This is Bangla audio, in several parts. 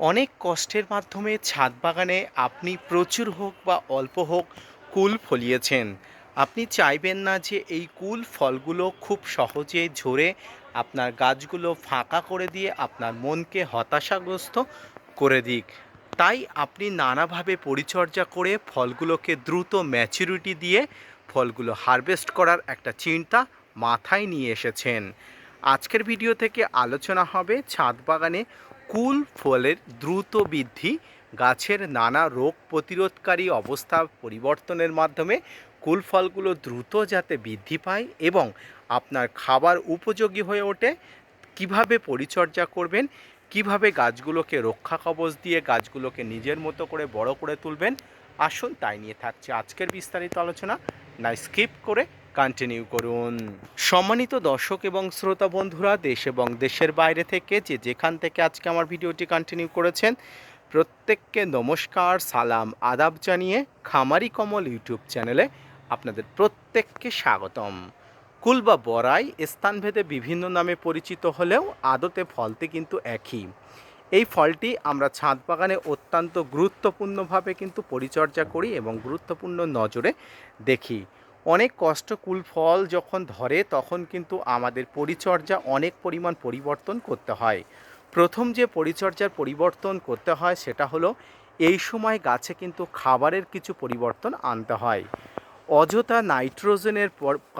অনেক কষ্টের মাধ্যমে ছাদ বাগানে আপনি প্রচুর হোক বা অল্প হোক কুল ফলিয়েছেন। আপনি চাইবেন না যে এই কুল ফলগুলো খুব সহজে ঝরে আপনার গাছগুলো ফাঁকা করে দিয়ে আপনার মনকে হতাশাগ্রস্ত করে দিক। তাই আপনি নানাভাবে পরিচর্যা করে ফলগুলোকে দ্রুত ম্যাচুরিটি দিয়ে ফলগুলো হারভেস্ট করার একটা চিন্তা মাথায় নিয়ে এসেছেন। আজকের ভিডিও থেকে আলোচনা হবে ছাদ বাগানে কুল ফলের দ্রুত বৃদ্ধি, গাছের নানা রোগ প্রতিরোধকারী অবস্থা পরিবর্তনের মাধ্যমে কুল ফলগুলো দ্রুত যাতে বৃদ্ধি পায় এবং আপনার খাবার উপযোগী হয়ে ওঠে, কীভাবে পরিচর্যা করবেন, কীভাবে গাছগুলোকে রক্ষা কবচ দিয়ে গাছগুলোকে নিজের মতো করে বড় করে তুলবেন, আসুন তাই নিয়ে থাকছে আজকের বিস্তারিত আলোচনা। না, স্কিপ করে কন্টিনিউ করুন। সম্মানিত দর্শক এবং শ্রোতা বন্ধুরা, দেশ এবং দেশের বাইরে থেকে যে যেখান থেকে আজকে আমার ভিডিওটি কন্টিনিউ করেছেন, প্রত্যেককে নমস্কার, সালাম, আদাব জানিয়ে খামারি কমল ইউটিউব চ্যানেলে আপনাদের প্রত্যেককে স্বাগতম। কুল বা বড়াই স্থানভেদে বিভিন্ন নামে পরিচিত হলেও আদতে ফলতে কিন্তু একই। এই ফলটি আমরা ছাদ বাগানে অত্যন্ত গুরুত্বপূর্ণভাবে কিন্তু পরিচর্যা করি এবং গুরুত্বপূর্ণ নজরে দেখি। অনেক কষ্ট, কুল ফল যখন ধরে তখন কিন্তু আমাদের পরিচর্যা অনেক পরিমাণ পরিবর্তন করতে হয়। প্রথম যে পরিচর্যার পরিবর্তন করতে হয় সেটা হলো এই সময় গাছে কিন্তু খাবারের কিছু পরিবর্তন আনতে হয়। অযথা নাইট্রোজেনের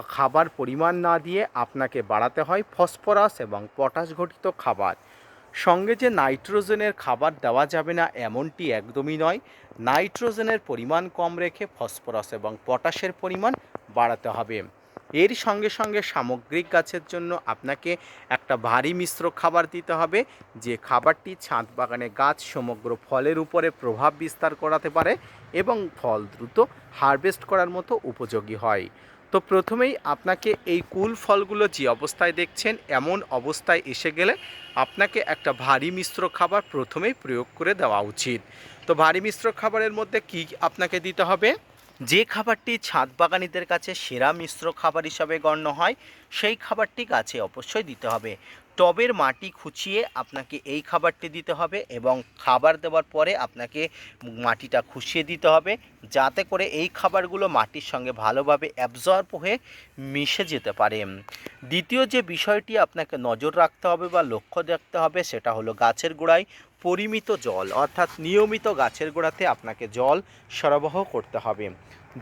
খাবার পরিমাণ না দিয়ে আপনাকে বাড়াতে হয় ফসফরাস এবং পটাশ ঘটিত খাবার। সঙ্গে যে নাইট্রোজেনের খাবার দেওয়া যাবে না এমনটি একদমই নয়। নাইট্রোজেনের পরিমাণ কম রেখে ফসফরাস এবং পটাশের পরিমাণ বাড়াতে হবে। এর সঙ্গে সঙ্গে সামগ্রিক গাছের জন্য আপনাকে একটা ভারী মিশ্র খাবার দিতে হবে, যে খাবারটি ছাদ বাগানে গাছ সমগ্র ফলের উপরে প্রভাব বিস্তার করাতে পারে এবং ফল দ্রুত হারভেস্ট করার মতো উপযোগী হয়। তো প্রথমেই আপনাকে এই কুল ফলগুলো যে অবস্থায় দেখছেন, এমন অবস্থায় এসে গেলে আপনাকে একটা ভারী মিশ্র খাবার প্রথমেই প্রয়োগ করে দেওয়া উচিত। তো ভারী মিশ্র খাবারের মধ্যে কি আপনাকে দিতে হবে? যে খাবারটি ছাদ বাগানিদের কাছে সেরা মিশ্র খাবার হিসাবে গণ্য হয়, সেই খাবারটি গাছে অবশ্যই দিতে হবে। টবের মাটি খুঁচিয়ে আপনাকে এই খাবারটি দিতে হবে এবং খাবার দেওয়ার পরে আপনাকে মাটিটা খুশিয়ে দিতে হবে, যাতে করে এই খাবারগুলো মাটির সঙ্গে ভালোভাবে অ্যাবজর্ব হয়ে মিশে যেতে পারে। দ্বিতীয় যে বিষয়টি আপনাকে নজর রাখতে হবে বা লক্ষ্য রাখতে হবে সেটা হলো গাছের গোড়ায় পরিমিত জল, অর্থাৎ নিয়মিত গাছের গোড়াতে আপনাকে জল সরবরাহ করতে হবে।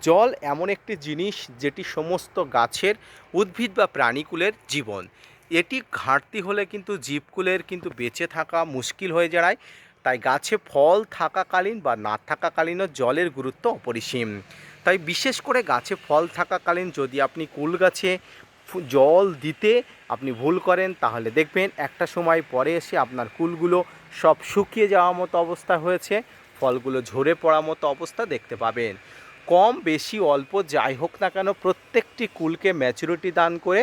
জল এমন একটি জিনিস যেটি সমস্ত গাছের উদ্ভিদ বা প্রাণীকুলের জীবন। এটি ঘাটতি হলে কিন্তু জীবকুলের কিন্তু বেঁচে থাকা মুশকিল হয়ে দাঁড়ায় তাই গাছে ফল থাকাকালীন বা না থাকাকালীনও জলের গুরুত্ব অপরিসীম। তাই বিশেষ করে গাছে ফল থাকাকালীন যদি আপনি কুল গাছে জল দিতে আপনি ভুল করেন, তাহলে দেখবেন একটা সময় পরে এসে আপনার কুলগুলো সব শুকিয়ে যাওয়ার মতো অবস্থা হয়েছে, ফলগুলো ঝরে পড়ার মতো অবস্থা দেখতে পাবেন। কম বেশি অল্প যাই হোক না কেন প্রত্যেকটি কুলকে ম্যাচুরিটি দান করে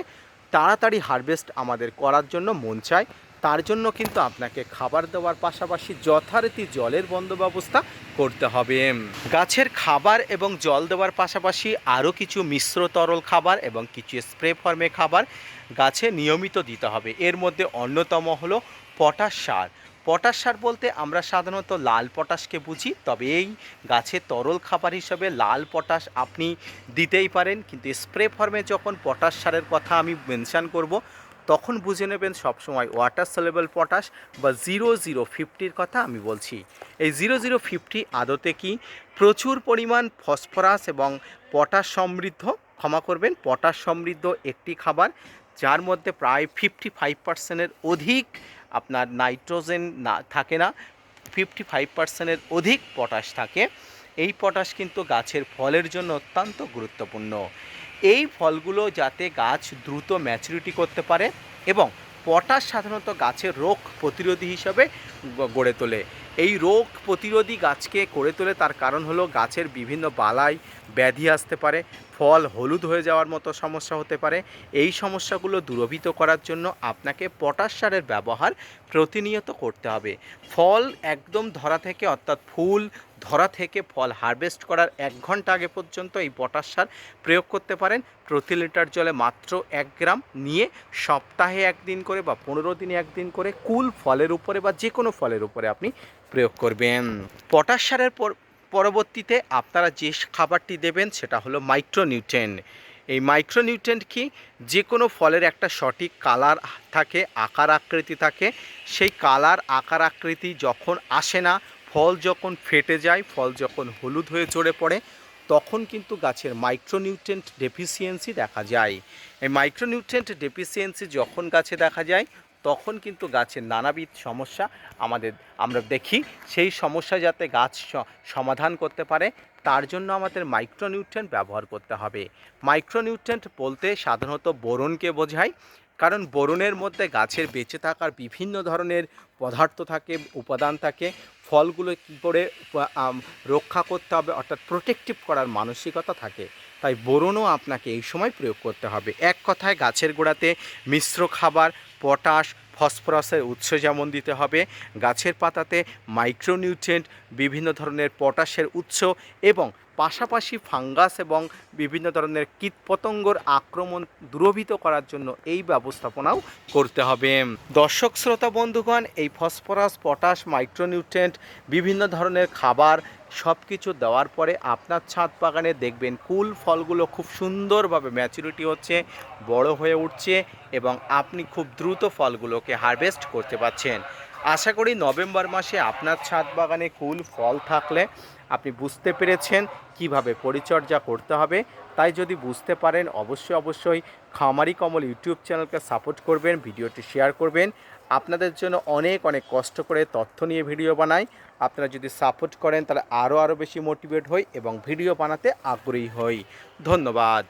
তাড়াতাড়ি হারভেস্ট আমাদের করার জন্য মন চায়। তার জন্য কিন্তু আপনাকে খাবার দেওয়ার পাশাপাশি যথারীতি জলের বন্দোবস্তা করতে হবে। গাছের খাবার এবং জল দেওয়ার পাশাপাশি আরও কিছু মিশ্র তরল খাবার এবং কিছু স্প্রে ফর্মে খাবার গাছে নিয়মিত দিতে হবে। এর মধ্যে অন্যতম হলো পটাশ সার। পটাশ সার বলতে আমরা সাধারণত লাল পটাশকে বুঝি, তবে এই গাছে তরল খাবার হিসাবে লাল পটাশ আপনি দিতেই পারেন, কিন্তু স্প্রে ফর্মে যখন পটাশ সারের কথা আমি মেনশান করব, তখন বুঝে নেবেন সবসময় ওয়াটার সলেবল পটাশ বা জিরো জিরো ফিফটির কথা আমি বলছি। এই জিরো জিরো ফিফটি আদতে কি প্রচুর পরিমাণ ফসফরাস এবং পটাশ সমৃদ্ধ, ক্ষমা করবেন, পটাশ সমৃদ্ধ একটি খাবার, যার মধ্যে প্রায় ফিফটি ফাইভ পার্সেন্টের অধিক আপনার নাইট্রোজেন না, থাকে না ফিফটি ফাইভ পার্সেন্টের অধিক পটাশ থাকে। এই পটাশ কিন্তু গাছের ফলের জন্য অত্যন্ত গুরুত্বপূর্ণ। এই ফলগুলো যাতে গাছ দ্রুত ম্যাচুরিটি করতে পারে এবং পটাশ সাধারণত গাছের রোগ প্রতিরোধী হিসাবে গড়ে তোলে। এই রোগ প্রতিরোধী গাছকে করে তোলে, তার কারণ হলো গাছের বিভিন্ন বালাই, ব্যাধি আসতে পারে, ফল হলুদ হয়ে যাওয়ার মতো সমস্যা হতে পারে। এই সমস্যাগুলো দূরভীত করার জন্য আপনাকে পটাশ সারের ব্যবহার প্রতিনিয়ত করতে হবে। ফল একদম ধরা থেকে, অর্থাৎ ফুল ধরা থেকে ফল হারভেস্ট করার এক ঘণ্টা আগে পর্যন্ত এই পটাশ সার প্রয়োগ করতে পারেন। প্রতি লিটার জলে মাত্র এক গ্রাম নিয়ে সপ্তাহে একদিন করে বা পনেরো দিনে একদিন করে কুল ফলের উপরে বা যে কোনো ফলের উপরে আপনি প্রয়োগ করবেন। পটাশ সারের পর, পরবর্তীতে আপনারা যে খাবারটি দেবেন সেটা হলো মাইক্রোনিউট্রেন এই মাইক্রোনিউট্রেন্ট কি? যে কোনো ফলের একটা সঠিক কালার থাকে, আকার আকৃতি থাকে। সেই কালার, আকার আকৃতি যখন আসে না ফল যখন ফেটে যায়, ফল যখন হলুদ হয়ে ঝরে পড়ে, তখন কিন্তু গাছের মাইক্রোনিউট্রেন্ট ডেফিসিয়েন্সি দেখা যায়। এই মাইক্রোনিউট্রেন্ট ডেফিসিয়েন্সি যখন গাছে দেখা যায়, তখন কিন্তু গাছের নানাবিধ সমস্যা আমাদের, আমরা দেখি। সেই সমস্যা যাতে গাছ সমাধান করতে পারে, তার জন্য আমাদের মাইক্রোনিউট্রেন্ট ব্যবহার করতে হবে। মাইক্রোনিউট্রেন্ট বলতে সাধারণত বোরনকে বোঝায়, কারণ বোরনের মধ্যে গাছের বেঁচে থাকার বিভিন্ন ধরনের পদার্থ থাকে, উপাদান থাকে। ফলগুলো কী করে রক্ষা করতে হবে, অর্থাৎ প্রোটেক্টিভ করার মানসিকতা থাকে। তাই বোরনও আপনাকে এই সময় প্রয়োগ করতে হবে। এক কথায় গাছের গোড়াতে মিশ্র খাবার, পটাশ, ফসফরাসের উৎস যেমন দিতে হবে, গাছের পাতাতে মাইক্রোনিউট্রিয়েন্ট বিভিন্ন ধরনের পটাশের উৎস এবং পাশাপাশি ফাঙ্গাস এবং বিভিন্ন ধরনের কীটপতঙ্গর আক্রমণ দূরভীত করার জন্য এই ব্যবস্থাপনাও করতে হবে। দর্শক, শ্রোতা, বন্ধুগণ, এই ফসফরাস, পটাশ মাইক্রোনিউট্রিয়েন্ট বিভিন্ন ধরনের খাবার সব কিছু দেওয়ার পরে আপনার ছাদ বাগানে দেখবেন কুল ফলগুলো খুব সুন্দরভাবে ম্যাচুরিটি হচ্ছে, বড় হয়ে উঠছে এবং আপনি খুব দ্রুত ফলগুলোকে হারভেস্ট করতে পারছেন। আশা করি নভেম্বর মাসে আপনার ছাদ বাগানে কুল ফল থাকলে আপনি বুঝতে পেরেছেন কীভাবে পরিচর্যা করতে হবে। তাই যদি বুঝতে পারেন, অবশ্যই অবশ্যই খামারি কমল ইউটিউব চ্যানেলকে সাপোর্ট করবেন, ভিডিওটি শেয়ার করবেন। আপনাদের জন্য অনেক অনেক কষ্ট করে তথ্য নিয়ে ভিডিও বানাই। আপনারা যদি সাপোর্ট করেন, তাহলে আরও আরও বেশি মোটিভেট হই এবং ভিডিও বানাতে আগ্রহী হই। ধন্যবাদ।